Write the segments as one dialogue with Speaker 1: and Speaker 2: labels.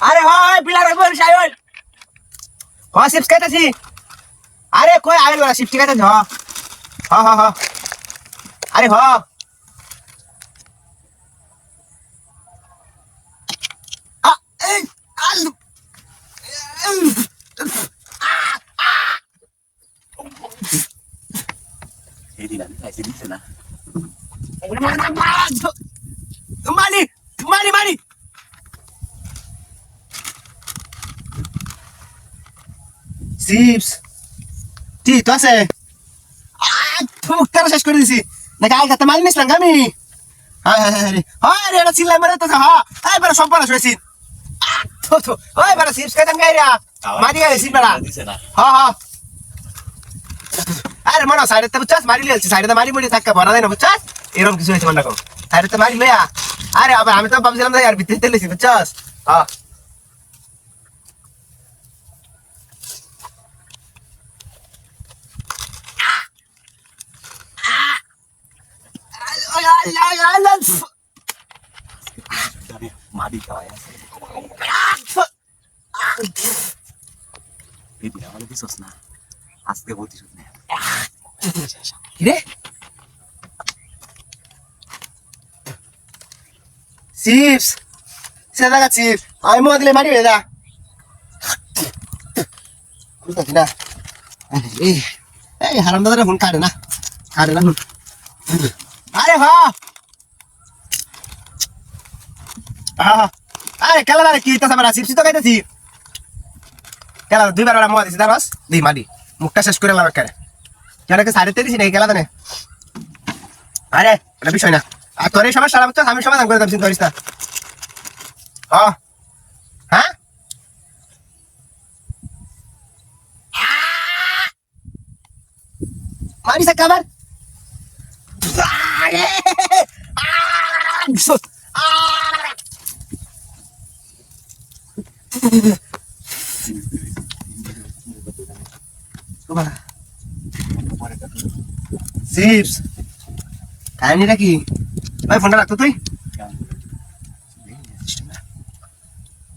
Speaker 1: আরে হয় পিলার বল সাইল হ সিপস খাইতাছি আরে কই সিপস হ হ হ হ আরে হ
Speaker 2: না
Speaker 1: মানি মানি মানি চিপস কি তো আছে মুখটা শেষ করে দিছি নাকি আগে তো মারি নিছিলাম আমি হ্যাঁ হ্যাঁ হ্যাঁ হ্যাঁ রে এটা চিল্লাই মারে তো হ্যাঁ হ্যাঁ সব পালা শুয়েছি তো তো ওই বেড়া চিপস খাইতাম গাইরা মারি গেছি বেড়া
Speaker 2: না
Speaker 1: হ্যাঁ হ্যাঁ আরে মনে সাইডে তো বুঝছাস? মারি লিয়েছি সাইডে মারি মুড়ি থাকা ভরা দেয় না বুঝছাস? এরকম কিছু হয়েছে মনে করো। সাইডে তো মারি লইয়া। আরে আবার আমি তো ভাবছিলাম আর ভিতরে তেলেছি বুঝছাস? হ্যাঁ
Speaker 2: আমার দিছস না। আজকে বলতিস না
Speaker 1: রে চিপস। সে দেখা চিপস। আমি মনে দিলে মারি বেদা বুঝতে না। না। কাটে না। ফোন আরে হা আরে কেলা কি তাস আমার? চিপস তো খাইতেছি। কেলা দুইবার ওরা মোয়া দিছি দারস দি মারি মুখটা শেষ করে লাভ করে কেন কি সাড়ে তেরিস নাকি গেলা আরে, এটা বিষয় না। আর তোর এই সমস্যা আমি সমাধান করে করিস না হ্যাঁ মারিস আরে! আহ! আহ! বাবা চিপস খায়নি নাকি ভাই ফোনটা রাখতো তুই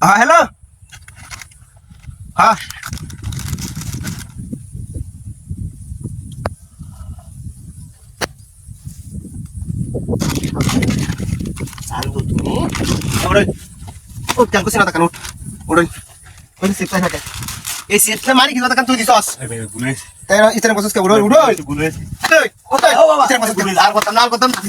Speaker 1: হ্যাঁ হ্যালো হ্যাঁ চান্দু তুমি ওরে ও কেন কুছিনা তাকান উঠ ওরে ওই সিপটা থাকে এই সিপটা মারি কি তাকান তুই দিছস। তাই ইতনে বসস কে উড়ো উড়ো
Speaker 2: গুলে
Speaker 1: ওই ওই ইতনে বসস কে আর কথা না আর কথা না।